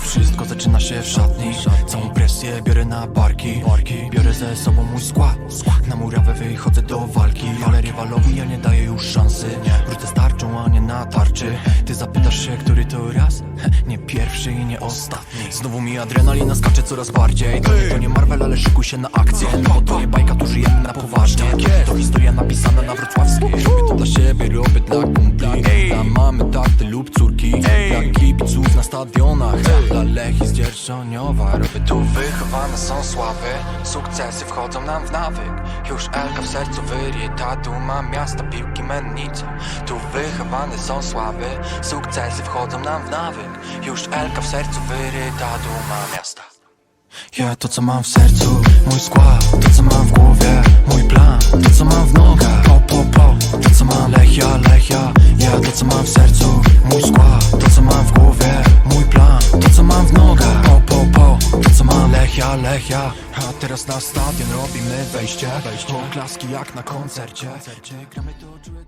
wszystko zaczyna się w szatni. Całą presję biorę na barki. Biorę ze sobą mój skład. Na murawę wychodzę do walki. Ale rywalowi ja nie daję już szansy. Wrócę z tarczą, a nie na tarczy. Ty zapytasz się, który to raz? Nie pierwszy i nie ostatni. Znowu mi adrenalina skacze coraz bardziej. To nie, to nie Marvel, ale szykuj się na akcję. Bo to nie bajka, tu żyjemy na poważnie. To historia napisana na wrocławskiej. Robię to dla siebie, robię dla kumpli. Dla mamy, taty lub córki stadionach. Dla Lechii z Dzierżoniowa. Robię tu wychowane są sławy Sukcesy wchodzą nam w nawyk. Już Elka w sercu wyryta Ta duma miasta, piłki, mennice. Tu wychowane są sławy Sukcesy wchodzą nam w nawyk. Już Elka w sercu wyryta duma miasta. Ja to co mam w sercu, mój skład. To co mam w głowie, Lechia, Lechia. A teraz na stadion robimy wejście. Oklaski jak na koncercie. Gramy to, czuję